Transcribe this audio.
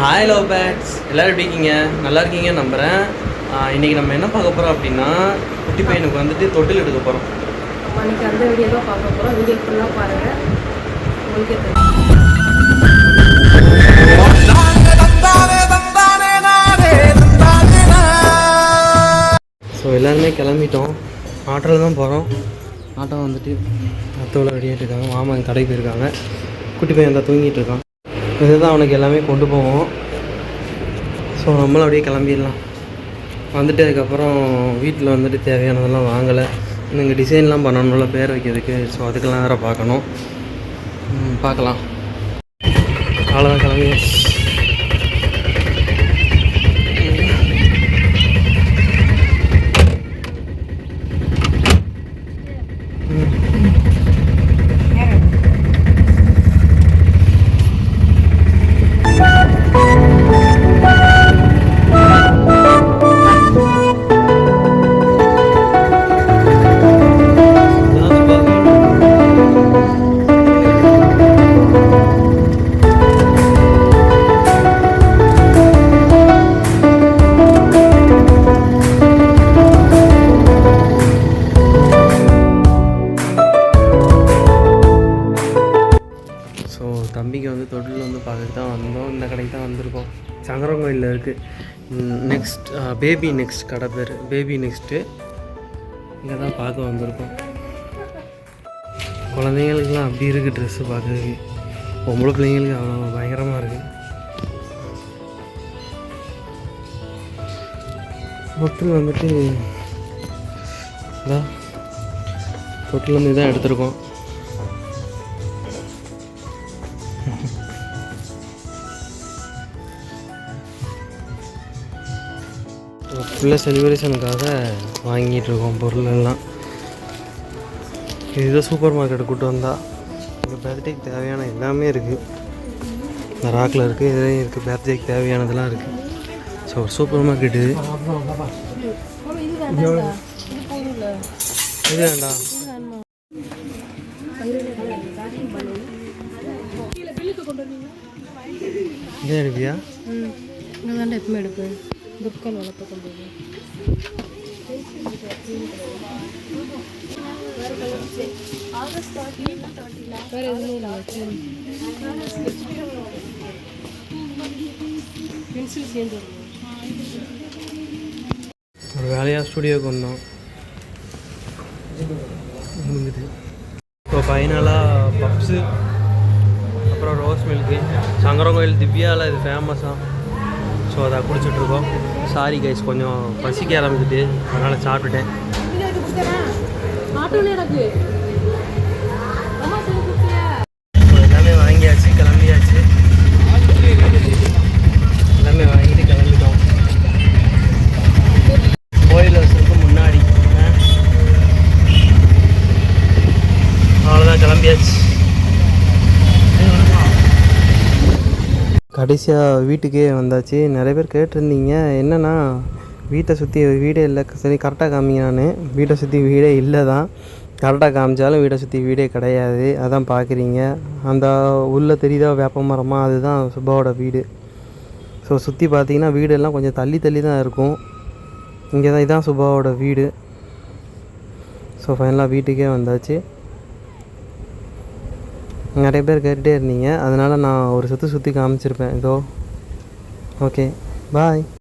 Hi love birds எல்லோரும் எப்படி இருக்கீங்க? நல்லா இருக்கீங்க நம்புகிறேன் இன்றைக்கி நம்ம என்ன பார்க்க போகிறோம் அப்படின்னா குட்டி பையனுக்கு வந்துட்டு தொட்டில் எடுக்க போகிறோம் அன்னைக்கு அந்த வீடியோ தான் பார்க்க போகிறோம் வீடியோ ஃபுல்லாக பாருங்கள் உங்களுக்கே ஸோ எல்லாருமே கிளம்பிட்டோம். ஆட்டோவில் தான் போகிறோம் ஆட்டோ வந்துட்டு அத்தோவில் ரெடியாகிட்டு இருக்காங்க. மாமா அங்கே கடைக்கு போயிருக்காங்க. குட்டி பையன் தான் தூங்கிட்டு இருக்கான். இதுதான் அவனுக்கு எல்லாமே கொண்டு போவோம். ஸோ நம்மளும் அப்படியே கிளம்பிடலாம். வந்துட்டு அதுக்கப்புறம் வீட்டில் வந்துட்டு தேவையானதெல்லாம் வாங்கலை. இங்கே டிசைன்லாம் பண்ணணும்ல பேர் வைக்கிறதுக்கு. ஸோ அதுக்கெல்லாம் வேறு பார்க்கணும். பார்க்கலாம். அவ்வளோதான் கிளம்பி. அதுக்கு தான் வந்தோம். இந்த கடைக்கு தான் வந்திருக்கோம். சங்கரங்கோயிலில் இருக்குது நெக்ஸ்ட் பேபி நெக்ஸ்ட் கடை பேர். பேபி நெக்ஸ்ட்டு இங்கே தான் பார்க்க வந்திருக்கோம். குழந்தைங்களுக்குலாம் அப்படி இருக்குது ட்ரெஸ்ஸு பார்க்குறதுக்கு. பொம்பளை பிள்ளைங்களுக்கு அவ்வளோ பயங்கரமாக இருக்குது ஹோட்டல் வந்துட்டு இதா தொட்டில் வந்து இதான் எடுத்திருக்கோம். ஃபுல்லாக செலிப்ரேஷனுக்காக வாங்கிட்டு இருக்கோம் பொருள் எல்லாம் இதுதான் சூப்பர் மார்க்கெட் கூட்டு வந்தால் எங்கள் பர்த்டேக்கு தேவையான எல்லாமே இருக்குது இந்த ராக்கில் இருக்குது இதுலேயும் இருக்குது பர்த்டேக்கு தேவையானதெல்லாம் இருக்குது ஸோ ஒரு சூப்பர் மார்க்கெட் இது. இது வேண்டாம். இதே எடுப்பியா நான் தான் எப்பவுமே எடுப்பேன். புக்கல் வளர்த்து கொண்டு வேறு எதுவுமே பென்சில் சேர்ந்து ஒரு வேலையாக ஸ்டுடியோக்கு வந்தோம். முடிஞ்சுது. இப்போ ஃபைனலாக பப்ஸு அப்புறம் ரோஸ் மில்க்கு சங்கரங்கோயில் திவ்யாவில் இது ஃபேமஸாக ஸோ அதை குடிச்சிட்ருக்கோம். சாரி கைஸ் கொஞ்சம் பசிக்க ஆரம்பிச்சிட்டு அதனால் சாப்பிட்டுட்டேன். எல்லாமே வாங்கியாச்சு கிளம்பியாச்சு. எல்லாமே வாங்கிட்டு கிளம்பிட்டோம். கோயில் வருஷத்துக்கு முன்னாடி. ஆ. அவ்வளோதான் கிளம்பியாச்சு. கடைசியாக வீட்டுக்கே வந்தாச்சு. நிறைய பேர் கேட்டிருந்தீங்க என்னென்னா வீட்டை சுற்றி வீடே இல்லை. சரி கரெக்டாக காமிங்க நான். வீட்டை சுற்றி வீடே இல்லை தான். கரெக்டாக காமிச்சாலும் வீட்டை சுற்றி வீடே கிடையாது. அதான் பார்க்குறீங்க. அந்த உள்ளே தெரியுதா வேப்ப மரமாக அதுதான் சுப்பாவோட வீடு. ஸோ சுற்றி பார்த்தீங்கன்னா வீடெல்லாம் கொஞ்சம் தள்ளி தள்ளி தான் இருக்கும். இங்கே தான் இதான் சுபாவோட வீடு. ஸோ ஃபைனலாக வீட்டுக்கே வந்தாச்சு. நிறைய பேர் கேட்டுகிட்டே இருந்தீங்க. அதனால் நான் ஒரு சுற்றி சுற்றி காமிச்சிருப்பேன். இதோ. Okay bye